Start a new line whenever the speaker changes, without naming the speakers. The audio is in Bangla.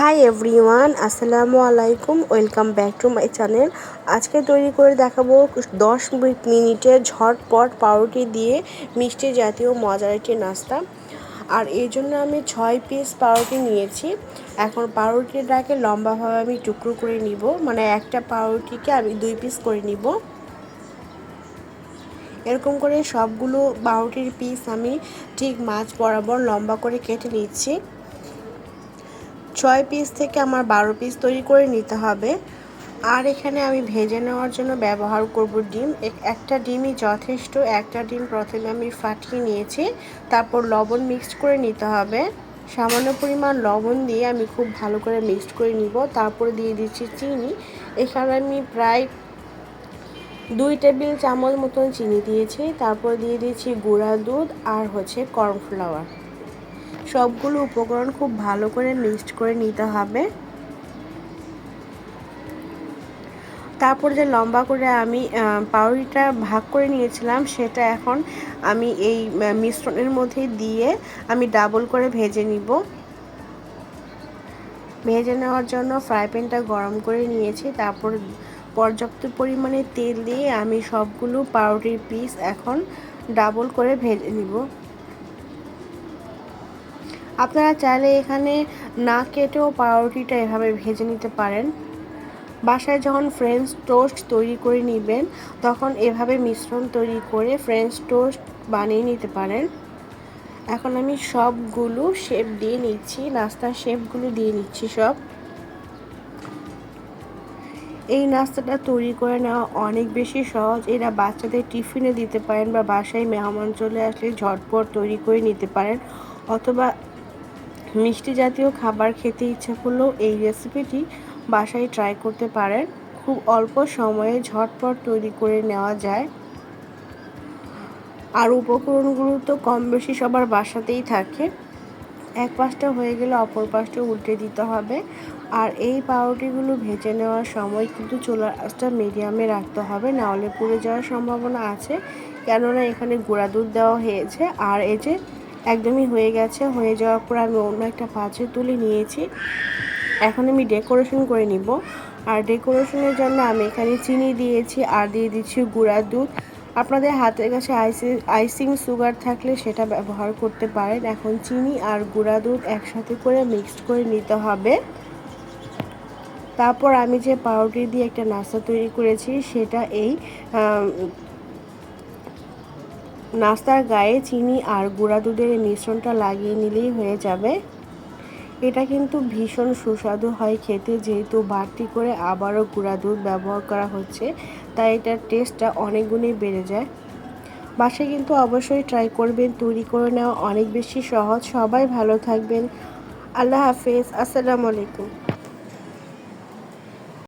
হাই এভরিওয়ান আসসালামু আলাইকুম welcome back to my channel আজকে তৈরি করে দেখাবো দশ মিনিটে ঝটপট পাউরুটি দিয়ে মিষ্টি জাতীয় মজার একটি নাস্তা। আর এই জন্য আমি ছয় পিস পাউরুটি নিয়েছি। এখন পাউরুটিটাকে লম্বাভাবে আমি টুকরো করে নিব। মানে একটা পাউরুটিকে আমি দুই পিস করে নিব। এরকম করে সবগুলো পাউরুটির পিস আমি ঠিক মাছ বরাবর লম্বা করে কেটে নিচ্ছি। ছয় পিস থেকে আমার বারো পিস তৈরি করে নিতে হবে। আর এখানে আমি ভেজে নেওয়ার জন্য ব্যবহার করব ডিম। একটা ডিমই যথেষ্ট, একটা ডিম প্রথমে আমি ফাটিয়ে নিয়েছি, তারপর লবণ মিক্সড করে নিতে হবে। সামান্য পরিমাণ লবণ দিয়ে আমি খুব ভালো করে মিক্সড করে নিব। তারপর দিয়ে দিচ্ছি চিনি। এখানে আমি প্রায় দুই টেবিল চামচ মতন চিনি দিয়েছি। তারপর দিয়ে দিচ্ছি গুঁড়া দুধ আর হচ্ছে কর্নফ্লাওয়ার সবগুলো উপকরণ খুব ভালো করে মিক্সড করে নিতে হবে। তারপর যে লম্বা করে আমি পাউরিটা ভাগ করে নিয়েছিলাম, সেটা এখন আমি এই মিশ্রণের মধ্যে দিয়ে আমি ডাবল করে ভেজে নিব। ভেজে নেওয়ার জন্য ফ্রাই প্যানটা গরম করে নিয়েছি। তারপর পর্যাপ্ত পরিমাণে তেল দিয়ে আমি সবগুলো পাউরুটির পিস এখন ডাবল করে ভেজে নিব। আপনারা চাইলে এখানে না কেটেও পাউরুটিটা এভাবে ভেজে নিতে পারেন। বাসায় যখন ফ্রেঞ্চ টোস্ট তৈরি করে নেবেন, তখন এভাবে মিশ্রণ তৈরি করে ফ্রেঞ্চ টোস্ট বানিয়ে নিতে পারেন। এখন আমি সবগুলো শেপ দিয়ে নিচ্ছি, নাস্তার শেপগুলো দিয়ে নিচ্ছি সব। এই নাস্তাটা তৈরি করে নেওয়া অনেক বেশি সহজ। এরা বাচ্চাদের টিফিনে দিতে পারেন বা বাসায় মেহমান চলে আসলে ঝটপট তৈরি করে নিতে পারেন, অথবা মিষ্টি জাতীয় খাবার খেতে ইচ্ছে করলেও এই রেসিপিটি বাসায় ট্রাই করতে পারেন। খুব অল্প সময়ে ঝটপট তৈরি করে নেওয়া যায়। আর উপকরণগুলো তো কম বেশি সবার বাসাতেই থাকে। এক পাশটা হয়ে গেলে অপর পাশটা উল্টে দিতে হবে। আর এই পাউরুটিগুলো ভেজে নেওয়ার সময় কিন্তু চুলার আঁচটা মিডিয়ামে রাখতে হবে। নাহলে পুড়ে যাওয়ার সম্ভাবনা আছে। কেননা এখানে গুঁড়া দুধ দেওয়া হয়েছে। আর এই যে একদমই হয়ে গেছে। হয়ে যাওয়ার পর আমি অন্য একটা পাত্রে তুলে নিয়েছি। এখন আমি ডেকোরেশন করে নিব। আর ডেকোরেশনের জন্য আমি এখানে চিনি দিয়েছি, আর দিয়ে দিচ্ছি গুঁড়া দুধ। আপনাদের হাতের কাছে আইসিং আইসিং সুগার থাকলে সেটা ব্যবহার করতে পারেন। এখন চিনি আর গুঁড়া দুধ একসাথে করে মিক্সড করে নিতে হবে। তারপর আমি যে পাউরুটি দিয়ে একটা নাস্তা তৈরি করেছি, সেটা এই নাস্তার গায়ে চিনি আর গুঁড়া দুধের মিশ্রণটা লাগিয়ে নিলেই হয়ে যাবে। এটা কিন্তু ভীষণ সুস্বাদু হয় খেতে, যেহেতু বাড়তি করে আবারও গুঁড়া দুধ ব্যবহার করা হচ্ছে, তাই এটার টেস্টটা অনেক গুণেই বেড়ে যায়। বাসায় কিন্তু অবশ্যই ট্রাই করবেন, তৈরি করে নেওয়া অনেক বেশি সহজ। সবাই ভালো থাকবেন। আল্লাহ হাফেজ। আসসালামু আলাইকুম।